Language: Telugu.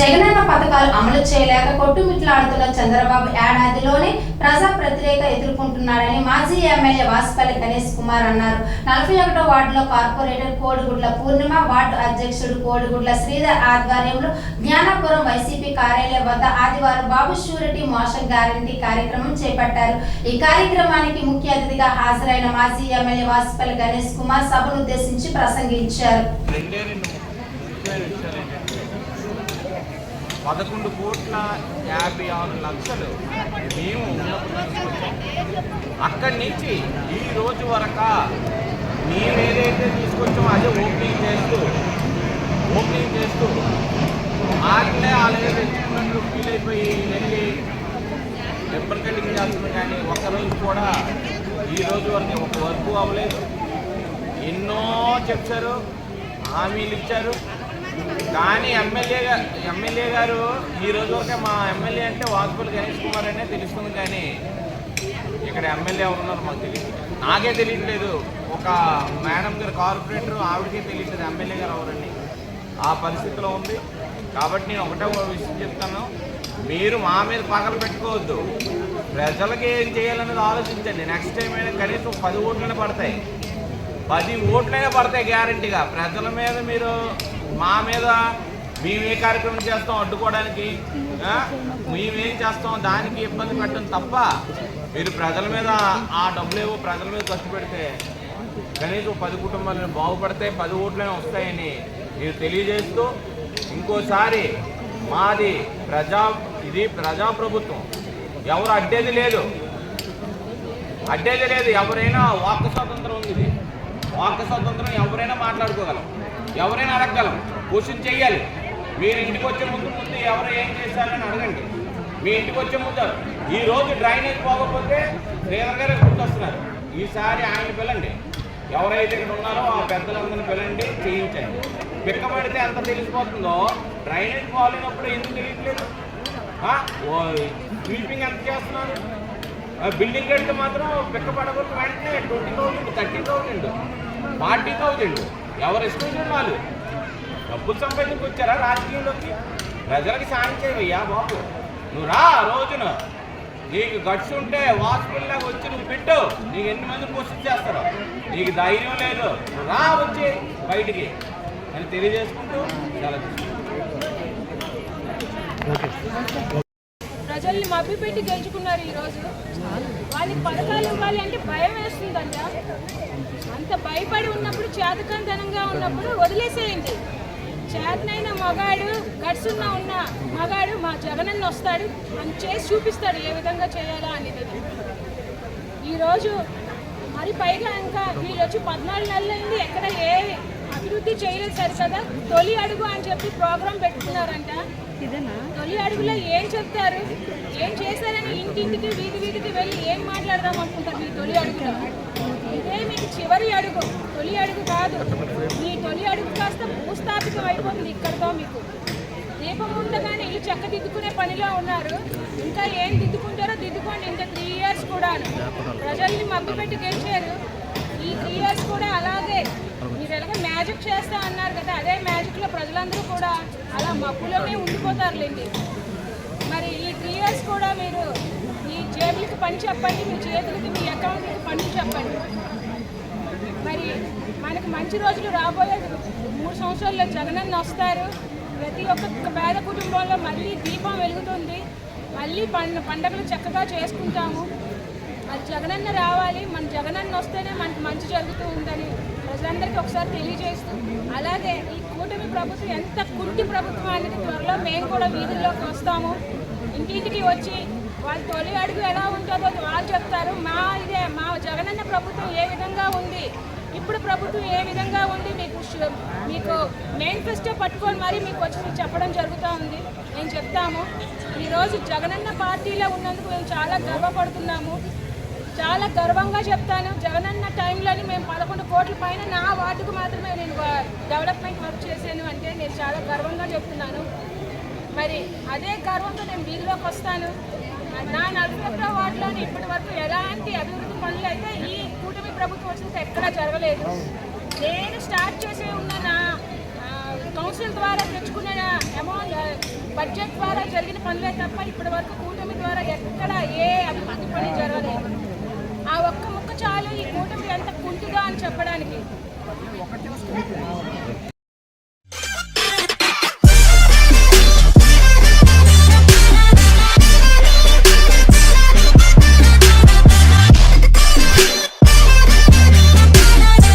జగనన్న పథకాలు అమలు చేయలేక కొట్టుమిట్లాడుతున్న చంద్రబాబు ఏడాదిలోనే ప్రజా వ్యతిరేక ఎదుర్కొంటున్నాడని మాజీ ఎమ్మెల్యే వాసుపల్లి గణేష్ కుమార్ అన్నారు. నలభై ఒకటో వార్డులో కార్పొరేటర్ కోడిగుడ్ల పూర్ణిమ వార్డు అధ్యక్షుడు కోడిగుడ్ల శ్రీధర్ ఆధ్వర్యంలో జ్ఞానాపురం వైసీపీ కార్యాలయం వద్ద ఆదివారం బాబు షూరిటీ మోషన్ గ్యారంటీ కార్యక్రమం చేపట్టారు. ఈ కార్యక్రమానికి ముఖ్య అతిథిగా హాజరైన మాజీ ఎమ్మెల్యే వాసుపల్లి గణేష్ కుమార్ సభను ఉద్దేశించి ప్రసంగించారు. పదకొండు కోట్ల యాభై ఆరు లక్షలు మేము అక్కడి నుంచి ఈ రోజు వరక మేము ఏదైతే తీసుకొచ్చామో అదే ఓపెనింగ్ చేస్తూ ఓపెనింగ్ చేస్తూ ఆటలే అలాగే తెచ్చుకున్నట్లు ఫీల్ అయిపోయి వెళ్ళి రిబ్బన్ కటింగ్ చేస్తున్నాం కానీ ఒక్కరోజు కూడా ఈ రోజు వరకు ఒక వర్క్ అవ్వలేదు. ఎన్నో చెప్పారు హామీలు ఇచ్చారు. కానీ ఎమ్మెల్యే గారు ఎమ్మెల్యే గారు ఈ రోజు వరకే మా ఎమ్మెల్యే అంటే వాసుపల్లి గణేష్ కుమార్ అనే తెలుస్తుంది కానీ ఇక్కడ ఎమ్మెల్యే ఉన్నారు మాకు తెలియదు. నాకే తెలియట్లేదు. ఒక మేడం గారు కార్పొరేటర్ ఆవిడకే తెలియట్లేదు ఎమ్మెల్యే గారు ఎవరని ఆ పరిస్థితిలో ఉంది. కాబట్టి నేను ఒకటే ఒక విషయం చెప్తాను. మీరు మా మీద పగలు పెట్టుకోవద్దు. ప్రజలకి ఏం చేయాలనేది ఆలోచించండి. నెక్స్ట్ టైం అయినా కనీసం పది ఓట్లనే పడతాయి. పది ఓట్లైనా పడతాయి గ్యారంటీగా. ప్రజల మీద మీరు మా మీద మేము ఏ కార్యక్రమం చేస్తాం అడ్డుకోవడానికి మేమేం చేస్తాం దానికి ఇబ్బంది పెట్టడం తప్ప మీరు ప్రజల మీద ఆ డబ్బులేవో ప్రజల మీద ఖర్చు పెడితే కనీసం పది కుటుంబాలను బాగుపడతాయి పది ఓట్లైనా వస్తాయని మీరు తెలియజేస్తూ ఇంకోసారి మాది ప్రజా ఇది ప్రజాప్రభుత్వం. ఎవరు అడ్డేది లేదు. అడ్డేది లేదు. ఎవరైనా వాక్ స్వాతంత్రం ఉంది. ఇది వాక్ స్వాతంత్రం ఎవరైనా మాట్లాడుకోగలం. ఎవరైనా అడగగలం. క్వశ్చన్ చేయాలి మీరు ఇంటికి వచ్చే ముందు ముందు ఎవరు ఏం చేశారని అడగండి. మీ ఇంటికి వచ్చే ముందు ఈ రోజు డ్రైనేజ్ పోకపోతే శ్రీధర్ గారే గుర్తొస్తున్నారు. ఈసారి ఆయన పిల్లండి ఎవరైతే ఇక్కడ ఉన్నారో ఆ పెద్దలందరినీ పిల్లండి చేయించండి. పిక్కబడితే ఎంత తెలిసిపోతుందో డ్రైనేజ్ పోలేనప్పుడు ఎందుకు తెలియట్లేదు? ఓ స్వీపింగ్ ఎంత చేస్తున్నారు? బిల్డింగ్ రెంట్ మాత్రం పిక్కపడకుండా వెంటనే twenty thousand thirty thousand forty thousand ఎవరు ఇష్టం వాళ్ళు? డబ్బులు సంపాదించి వచ్చారా రాజకీయంలోకి? ప్రజలకి సాయం చేయవయ్యా బాబు. నువ్వు రా రోజున. నీకు గట్స్ ఉంటే హాస్పిటల్లోకి వచ్చి నువ్వు పెట్టు. నీకు ఎన్ని మంది పోస్ట్ చేస్తారు. నీకు ధైర్యం లేదు. నువ్వు రా వచ్చి బయటికి. అని తెలియజేసుకుంటూ చాలా ప్రజల్ని మభ్యపెట్టి గెలుచుకున్నారు ఈరోజు వాళ్ళకి పథకాలు ఇవ్వాలి అంటే భయం వేస్తుందంట. అంత భయపడి ఉన్నప్పుడు చేతకంతనంగా ఉన్నప్పుడు వదిలేసేయండి. చేతనైన మగాడు గడుసున్న ఉన్న మగాడు మా జగనన్న వస్తాడు అని చేసి చూపిస్తాడు ఏ విధంగా చేయాలా అనేది ఈరోజు మరి పైగా ఇంకా వీళ్ళు వచ్చి పద్నాలుగు నెలలు అయింది ఎక్కడ ఏ అభివృద్ధి చేయలేదు సరి కదా? తొలి అడుగు అని చెప్పి ప్రోగ్రాం పెట్టుకున్నారంట. తొలి అడుగులో ఏం చెప్తారు? ఏం చేశారని ఇంటింటికి వీధి వీధికి వెళ్ళి ఏం మాట్లాడదాం అనుకుంటారు మీ తొలి అడుగులో? ఇదే మీకు చివరి అడుగు. తొలి అడుగు కాదు. మీ తొలి అడుగు కాస్త భూస్థాపితం అయిపోతుంది ఇక్కడితో మీకు. దీపం ఉండగానే ఇల్లు చక్కదిద్దుకునే పనిలో ఉన్నారు. ఇంకా ఏం దిద్దుకుంటారో దిద్దుకోండి. ఇంకా త్రీ ఇయర్స్ కూడా ప్రజల్ని మభ్యపెట్టి గెలిచారు. ఈ త్రీ ఇయర్స్ కూడా అలాగే. మీరు ఎలాగ మ్యాజిక్ చేస్తా అన్నారు కదా అదే మ్యాజిక్లో ప్రజలందరూ కూడా అలా మబ్బులోనే ఉండిపోతారులేండి. మరి ఈ త్రీ ఇయర్స్ కూడా మీరు మీ జేబులకి పని చెప్పండి మీ చేతులకి మీ అకౌంట్లకి పని చెప్పండి. మరి మనకు మంచి రోజులు రాబోయే మూడు సంవత్సరాల్లో జగనన్న వస్తారు. ప్రతి ఒక్క పేద కుటుంబంలో మళ్ళీ దీపం వెలుగుతుంది. మళ్ళీ పండ పండగలు చక్కగా చేసుకుంటాము. అది జగనన్న రావాలి మన జగనన్న వస్తేనే మనకి మంచి జరుగుతూ ఉందని ప్రజలందరికీ ఒకసారి తెలియజేస్తూ అలాగే ఈ కూటమి ప్రభుత్వం ఎంత కుంటి ప్రభుత్వం అనేది త్వరలో మేము కూడా వీధుల్లోకి వస్తాము. ఇంటింటికి వచ్చి వాళ్ళ తొలి అడుగు ఎలా ఉంటుందో వాళ్ళు చెప్తారు. మా ఇదే మా జగనన్న ప్రభుత్వం ఏ విధంగా ఉంది? ఇప్పుడు ప్రభుత్వం ఏ విధంగా ఉంది? మీకు మీకు మేనిఫెస్టో పట్టుకొని మరీ మీకు వచ్చి చెప్పడం జరుగుతూ ఉంది. మేము చెప్తాము. ఈరోజు జగనన్న పార్టీలో ఉన్నందుకు మేము చాలా గర్వపడుతున్నాము. చాలా గర్వంగా చెప్తాను. జగనన్న టైంలోని మేము పదకొండు కోట్ల పైన నా వార్డుకు మాత్రమే నేను డెవలప్మెంట్ వర్క్ చేశాను అంటే నేను చాలా గర్వంగా చెప్తున్నాను. మరి అదే గర్వంతో నేను వీధిలోకి వస్తాను. నా నలభై ఒకటో వార్డులోని ఇప్పటి వరకు ఎలాంటి అభివృద్ధి పనులు అయితే ఈ కూటమి ప్రభుత్వం వచ్చినంత ఎక్కడా జరగలేదు. నేను స్టార్ట్ చేసే ఉన్న నా కౌన్సిల్ ద్వారా తెచ్చుకునే అమౌంట్ బడ్జెట్ ద్వారా జరిగిన పనులే తప్ప ఇప్పటి వరకు కూటమి ద్వారా ఎక్కడ ఏ అభివృద్ధి పని జరగలేదు ఆ ఒక్క ముక్క చాలు